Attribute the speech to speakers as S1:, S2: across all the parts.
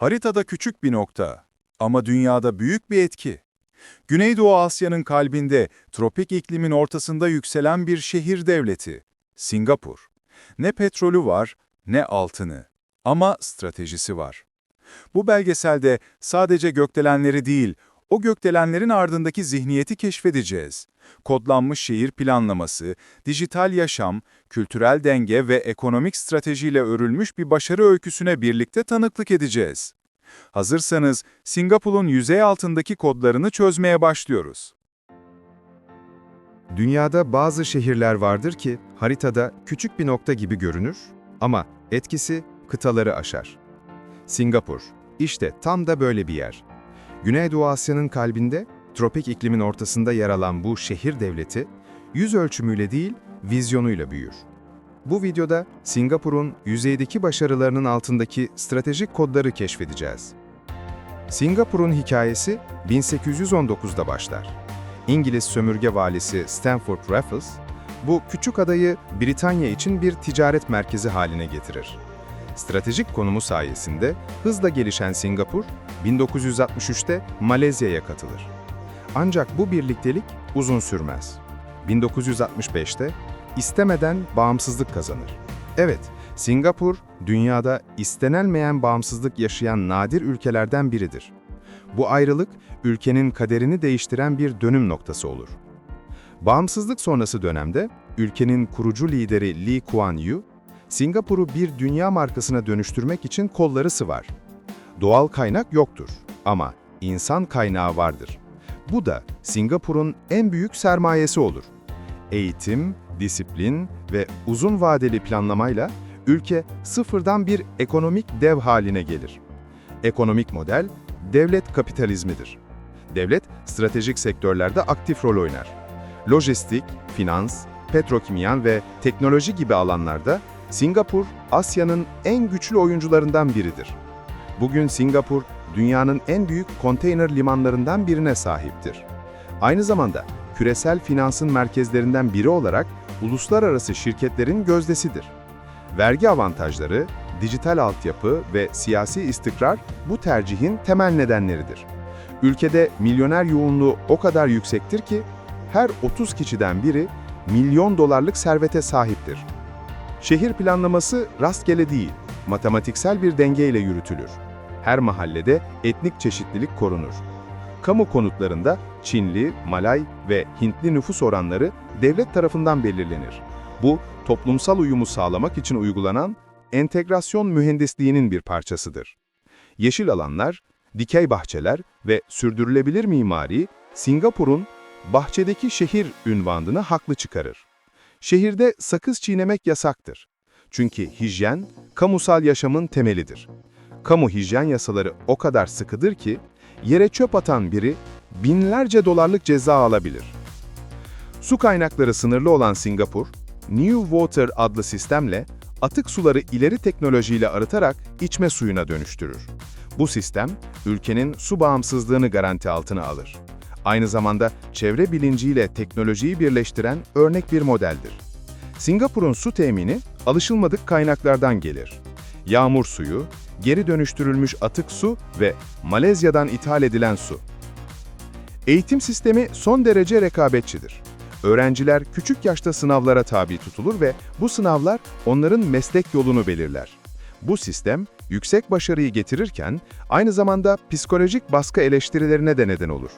S1: Haritada küçük bir nokta ama dünyada büyük bir etki. Güneydoğu Asya'nın kalbinde, tropik iklimin ortasında yükselen bir şehir devleti, Singapur. Ne petrolü var, ne altını. Ama stratejisi var. Bu belgeselde sadece gökdelenleri değil, o gökdelenlerin ardındaki zihniyeti keşfedeceğiz. Kodlanmış şehir planlaması, dijital yaşam, kültürel denge ve ekonomik stratejiyle örülmüş bir başarı öyküsüne birlikte tanıklık edeceğiz. Hazırsanız Singapur'un yüzey altındaki kodlarını çözmeye başlıyoruz.
S2: Dünyada bazı şehirler vardır ki haritada küçük bir nokta gibi görünür ama etkisi kıtaları aşar. Singapur, işte tam da böyle bir yer. Güneydoğu Asya'nın kalbinde, tropik iklimin ortasında yer alan bu şehir devleti, yüz ölçümüyle değil, vizyonuyla büyür. Bu videoda Singapur'un yüzeydeki başarılarının altındaki stratejik kodları keşfedeceğiz. Singapur'un hikayesi 1819'da başlar. İngiliz sömürge valisi Stanford Raffles, bu küçük adayı Britanya için bir ticaret merkezi haline getirir. Stratejik konumu sayesinde hızla gelişen Singapur, 1963'te Malezya'ya katılır. Ancak bu birliktelik uzun sürmez. 1965'te istemeden bağımsızlık kazanır. Evet, Singapur, dünyada istenilmeyen bağımsızlık yaşayan nadir ülkelerden biridir. Bu ayrılık, ülkenin kaderini değiştiren bir dönüm noktası olur. Bağımsızlık sonrası dönemde, ülkenin kurucu lideri Lee Kuan Yew, Singapur'u bir dünya markasına dönüştürmek için kolları sıvar. Doğal kaynak yoktur ama insan kaynağı vardır. Bu da Singapur'un en büyük sermayesi olur. Eğitim, disiplin ve uzun vadeli planlamayla ülke sıfırdan bir ekonomik dev haline gelir. Ekonomik model, devlet kapitalizmidir. Devlet, stratejik sektörlerde aktif rol oynar. Lojistik, finans, petrokimyan ve teknoloji gibi alanlarda Singapur, Asya'nın en güçlü oyuncularından biridir. Bugün Singapur, dünyanın en büyük konteyner limanlarından birine sahiptir. Aynı zamanda küresel finansın merkezlerinden biri olarak uluslararası şirketlerin gözdesidir. Vergi avantajları, dijital altyapı ve siyasi istikrar bu tercihin temel nedenleridir. Ülkede milyoner yoğunluğu o kadar yüksektir ki her 30 kişiden biri milyon dolarlık servete sahiptir. Şehir planlaması rastgele değil, matematiksel bir dengeyle yürütülür. Her mahallede etnik çeşitlilik korunur. Kamu konutlarında Çinli, Malay ve Hintli nüfus oranları devlet tarafından belirlenir. Bu, toplumsal uyumu sağlamak için uygulanan entegrasyon mühendisliğinin bir parçasıdır. Yeşil alanlar, dikey bahçeler ve sürdürülebilir mimari, Singapur'un bahçedeki şehir ünvanını haklı çıkarır. Şehirde sakız çiğnemek yasaktır. Çünkü hijyen, kamusal yaşamın temelidir. Kamu hijyen yasaları o kadar sıkıdır ki, yere çöp atan biri binlerce dolarlık ceza alabilir. Su kaynakları sınırlı olan Singapur, New Water adlı sistemle atık suları ileri teknolojiyle arıtarak içme suyuna dönüştürür. Bu sistem, ülkenin su bağımsızlığını garanti altına alır. Aynı zamanda çevre bilinciyle teknolojiyi birleştiren örnek bir modeldir. Singapur'un su temini alışılmadık kaynaklardan gelir. Yağmur suyu, geri dönüştürülmüş atık su ve Malezya'dan ithal edilen su. Eğitim sistemi son derece rekabetçidir. Öğrenciler küçük yaşta sınavlara tabi tutulur ve bu sınavlar onların meslek yolunu belirler. Bu sistem yüksek başarıyı getirirken aynı zamanda psikolojik baskı eleştirilerine de neden olur.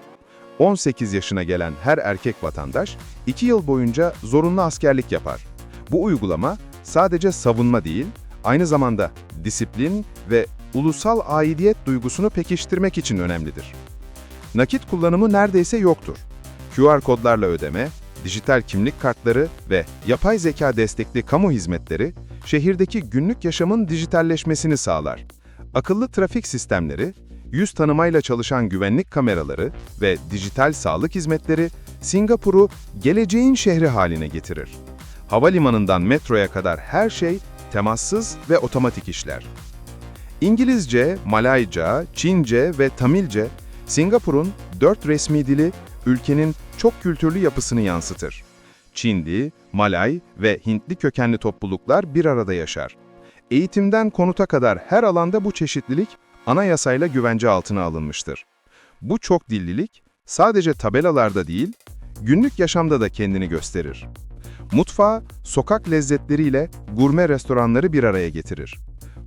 S2: 18 yaşına gelen her erkek vatandaş 2 yıl boyunca zorunlu askerlik yapar. Bu uygulama sadece savunma değil, aynı zamanda disiplin ve ulusal aidiyet duygusunu pekiştirmek için önemlidir. Nakit kullanımı neredeyse yoktur. QR kodlarla ödeme, dijital kimlik kartları ve yapay zeka destekli kamu hizmetleri şehirdeki günlük yaşamın dijitalleşmesini sağlar. Akıllı trafik sistemleri, yüz tanımayla çalışan güvenlik kameraları ve dijital sağlık hizmetleri Singapur'u geleceğin şehri haline getirir. Havalimanından metroya kadar her şey temassız ve otomatik işler. İngilizce, Malayca, Çince ve Tamilce, Singapur'un dört resmi dili ülkenin çok kültürlü yapısını yansıtır. Çinli, Malay ve Hintli kökenli topluluklar bir arada yaşar. Eğitimden konuta kadar her alanda bu çeşitlilik anayasayla güvence altına alınmıştır. Bu çok dillilik sadece tabelalarda değil, günlük yaşamda da kendini gösterir. Mutfağı, sokak lezzetleriyle gurme restoranları bir araya getirir.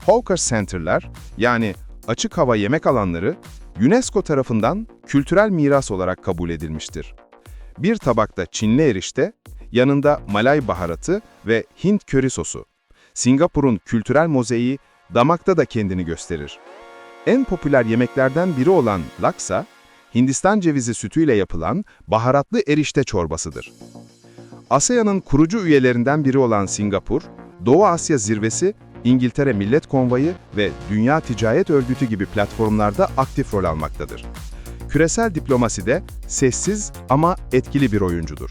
S2: Hawker Center'lar, yani açık hava yemek alanları, UNESCO tarafından kültürel miras olarak kabul edilmiştir. Bir tabakta Çinli erişte, yanında Malay baharatı ve Hint köri sosu. Singapur'un kültürel mozaiği damakta da kendini gösterir. En popüler yemeklerden biri olan laksa, Hindistan cevizi sütüyle yapılan baharatlı erişte çorbasıdır. ASEAN'ın kurucu üyelerinden biri olan Singapur, Doğu Asya Zirvesi, İngiltere Millet Konvoyu ve Dünya Ticaret Örgütü gibi platformlarda aktif rol almaktadır. Küresel diplomaside sessiz ama etkili bir oyuncudur.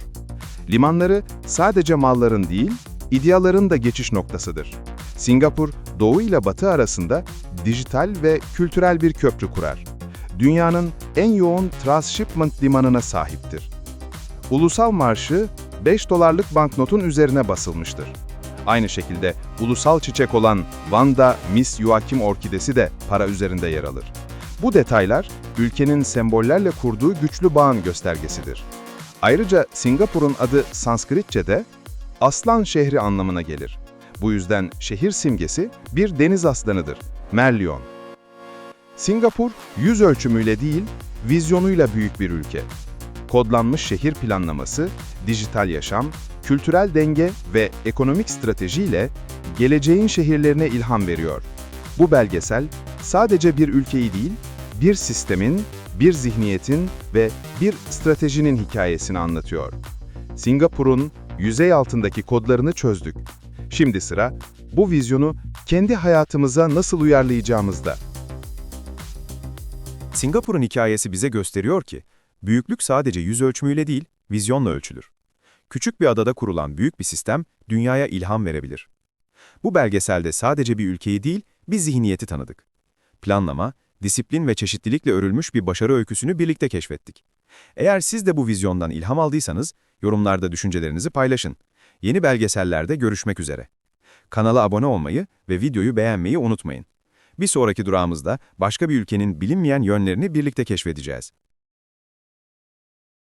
S2: Limanları sadece malların değil, ideaların da geçiş noktasıdır. Singapur, Doğu ile Batı arasında dijital ve kültürel bir köprü kurar. Dünyanın en yoğun transshipment limanına sahiptir. Ulusal marşı 5 dolarlık banknotun üzerine basılmıştır. Aynı şekilde ulusal çiçek olan Vanda Miss Joaquim orkidesi de para üzerinde yer alır. Bu detaylar ülkenin sembollerle kurduğu güçlü bağın göstergesidir. Ayrıca Singapur'un adı Sanskritçe'de aslan şehri anlamına gelir. Bu yüzden şehir simgesi bir deniz aslanıdır, Merlion. Singapur, yüz ölçümüyle değil, vizyonuyla büyük bir ülke. Kodlanmış şehir planlaması, dijital yaşam, kültürel denge ve ekonomik stratejiyle geleceğin şehirlerine ilham veriyor. Bu belgesel sadece bir ülkeyi değil, bir sistemin, bir zihniyetin ve bir stratejinin hikayesini anlatıyor. Singapur'un yüzey altındaki kodlarını çözdük. Şimdi sıra bu vizyonu kendi hayatımıza nasıl uyarlayacağımızda.
S3: Singapur'un hikayesi bize gösteriyor ki, büyüklük sadece yüz ölçümüyle değil, vizyonla ölçülür. Küçük bir adada kurulan büyük bir sistem, dünyaya ilham verebilir. Bu belgeselde sadece bir ülkeyi değil, bir zihniyeti tanıdık. Planlama, disiplin ve çeşitlilikle örülmüş bir başarı öyküsünü birlikte keşfettik. Eğer siz de bu vizyondan ilham aldıysanız, yorumlarda düşüncelerinizi paylaşın. Yeni belgesellerde görüşmek üzere. Kanala abone olmayı ve videoyu beğenmeyi unutmayın. Bir sonraki durağımızda başka bir ülkenin bilinmeyen yönlerini birlikte keşfedeceğiz.